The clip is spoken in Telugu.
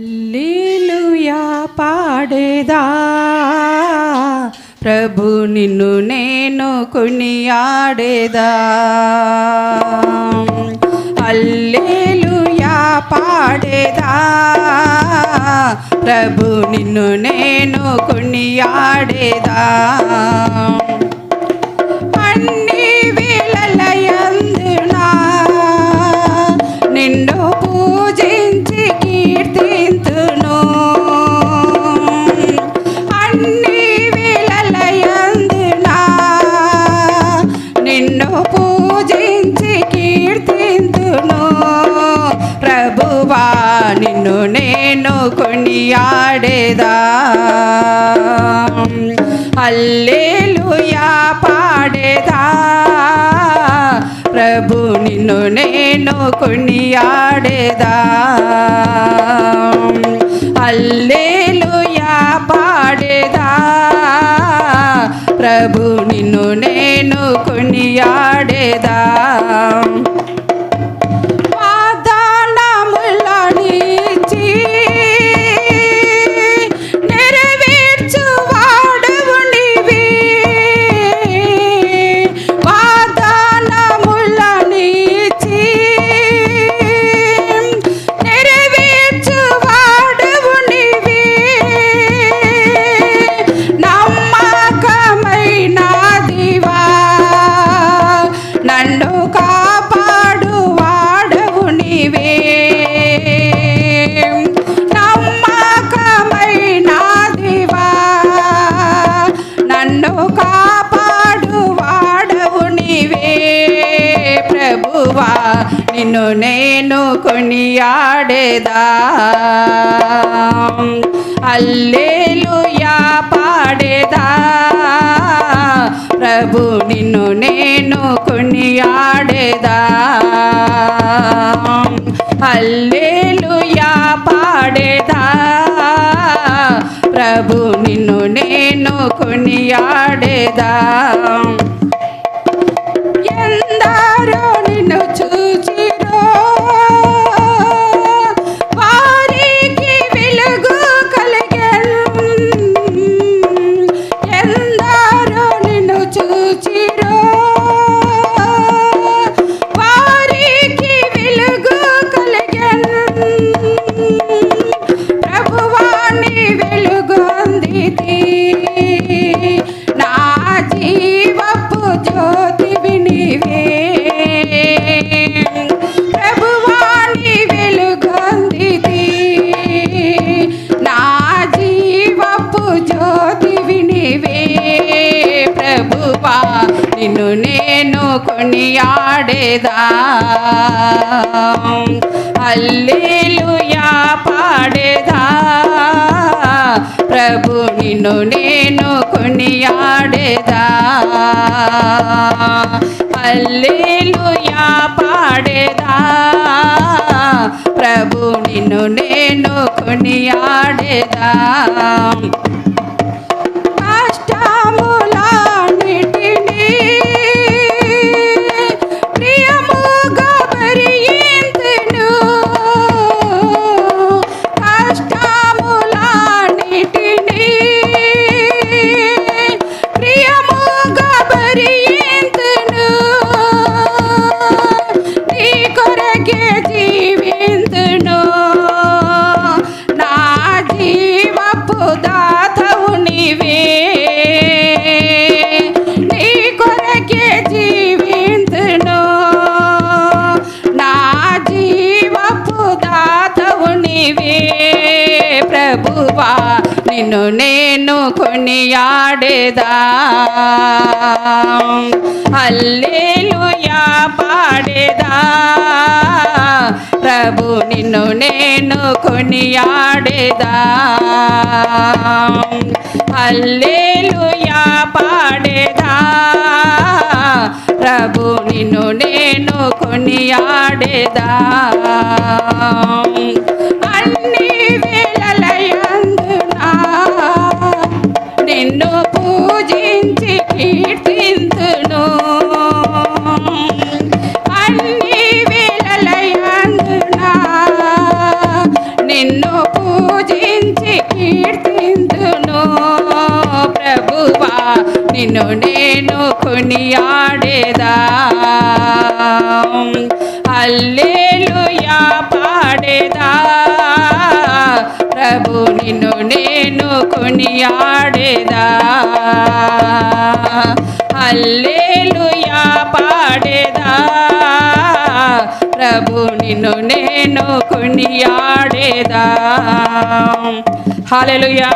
లీలుయా పాడేదా. ప్రభు నిన్ను నేను కొనియాడేదా. అల్లేలుయా పాడేదా. ప్రభు నిన్ను నేను కొనియాడేదా. ప్రభువా నిన్ను నేను కొనియాడేదా? అల్లేలుయా పాడేదా? ప్రభు నిన్ను నేను కొనియాడేదా? అల్లేలుయా పాడేదా? ప్రభు నిన్ను నేను కొనియాడేదా? నన్ను కాపాడు వాడవు నీవే. నమ్మకమైన దివా నన్ను కాపాడు వాడవు నీవే. ప్రభువా నిన్ను నేను కొనియాడేదా. అల్లేలుయా పాడేదా. ప్రభు నిన్ను నేను కొనియాడేదా. అల్లేలుయా పాడేదా. ప్రభు నిన్ను నేను కొనియాడేదా. నిన్ను నేను కొనియాడేదా? అల్లేలుయా పాడేదా? ప్రభు నిన్ను నేను కొనియాడేదా? అల్లేలుయా పాడేదా? ప్రభు నిన్ను నేను కొనియాడేదా? ప్రభువా నిన్ను నేను కొనియాడేదా? అల్లేలుయా పాడేదా? ప్రభు నిన్ను నేను కొనియాడేదా? అల్లేలుయా పాడేదా? ప్రభు నిన్ను నేను కొనియాడేదా? నిన్ను నేను కొనియాడేదా? అల్లేలుయా పాడేదా? ప్రభు నిన్ను నేను కొనియాడేదా? అల్లేలుయా పాడేదా? ప్రభు నిన్ను నేను కొనియాడేదా? హాలెలుయా